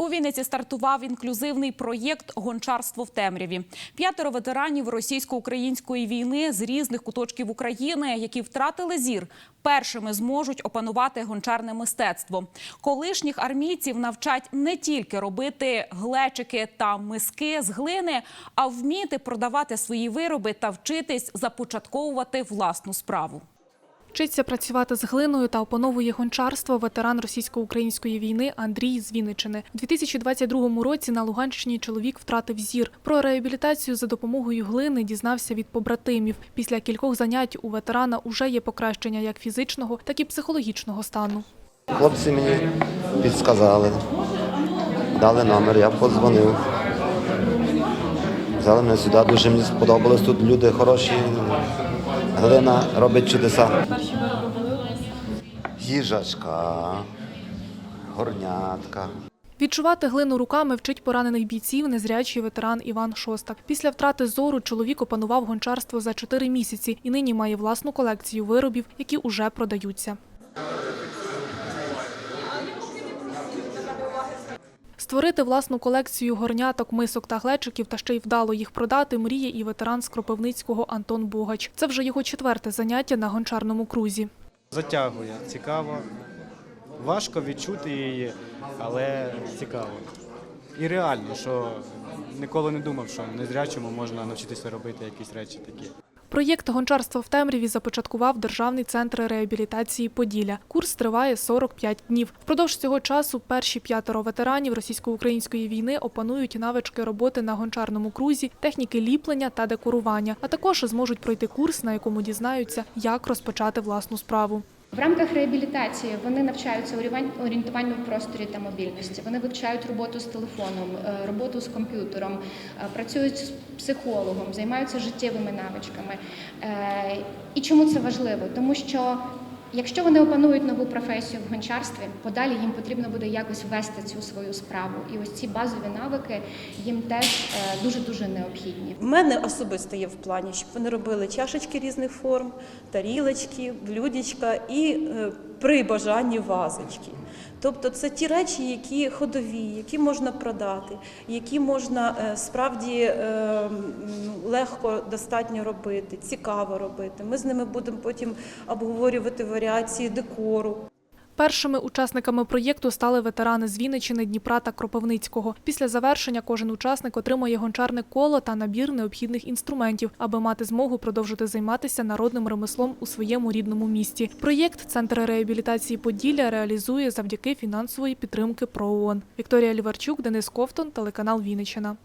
У Вінниці стартував інклюзивний проєкт Гончарство в темряві. П'ятеро ветеранів російсько-української війни з різних куточків України, які втратили зір, першими зможуть опанувати гончарне мистецтво. Колишніх армійців навчать не тільки робити глечики та миски з глини, а вміти продавати свої вироби та вчитись започатковувати власну справу. Вчиться працювати з глиною та опановує гончарство ветеран російсько-української війни Андрій з Вінничини. У 2022 році на Луганщині чоловік втратив зір. Про реабілітацію за допомогою глини дізнався від побратимів. Після кількох занять у ветерана уже є покращення як фізичного, так і психологічного стану. Хлопці мені підсказали, дали номер, я подзвонив. Взяли мене сюди, дуже мені сподобалось. Тут люди хороші, глина робить чудеса. Їжачка, горнятка. Відчувати глину руками вчить поранених бійців незрячий ветеран Іван Шостак. Після втрати зору чоловік опанував гончарство за чотири місяці і нині має власну колекцію виробів, які уже продаються. Створити власну колекцію горняток, мисок та глечиків та ще й вдало їх продати мріє і ветеран з Кропивницького Антон Богач. Це вже його четверте заняття на гончарному крузі. Затягує, цікаво. Важко відчути її, але цікаво. І реально, що ніколи не думав, що незрячому можна навчитися робити якісь речі такі. Проєкт гончарство в темряві започаткував Державний центр реабілітації Поділля. Курс триває 45 днів. Впродовж цього часу перші п'ятеро ветеранів російсько-української війни опанують навички роботи на гончарному крузі, техніки ліплення та декорування, а також зможуть пройти курс, на якому дізнаються, як розпочати власну справу. В рамках реабілітації вони навчаються орієнтуванню в просторі та мобільності. Вони вивчають роботу з телефоном, е, роботу з комп'ютером, е, працюють з психологом, займаються життєвими навичками. Е, І чому це важливо? Тому що якщо вони опанують нову професію в гончарстві, подалі їм потрібно буде якось вести цю свою справу. І ось ці базові навики їм теж дуже дуже необхідні. У мене особисто є в плані, щоб вони робили чашечки різних форм, тарілочки, блюдечка і е, при бажанні вазочки. Тобто це ті речі, які ходові, які можна продати, які можна е, справді е, легко достатньо робити, цікаво робити. Ми з ними будемо потім обговорювати варіації декору. Першими учасниками проєкту стали ветерани з Вінничини, Дніпра та Кропивницького. Після завершення кожен учасник отримує гончарне коло та набір необхідних інструментів, аби мати змогу продовжити займатися народним ремеслом у своєму рідному місті. Проєкт Центр реабілітації Поділля реалізує завдяки фінансової підтримки ПРООН. Вікторія Ліварчук, Денис Ковтун, телеканал Вінниччина.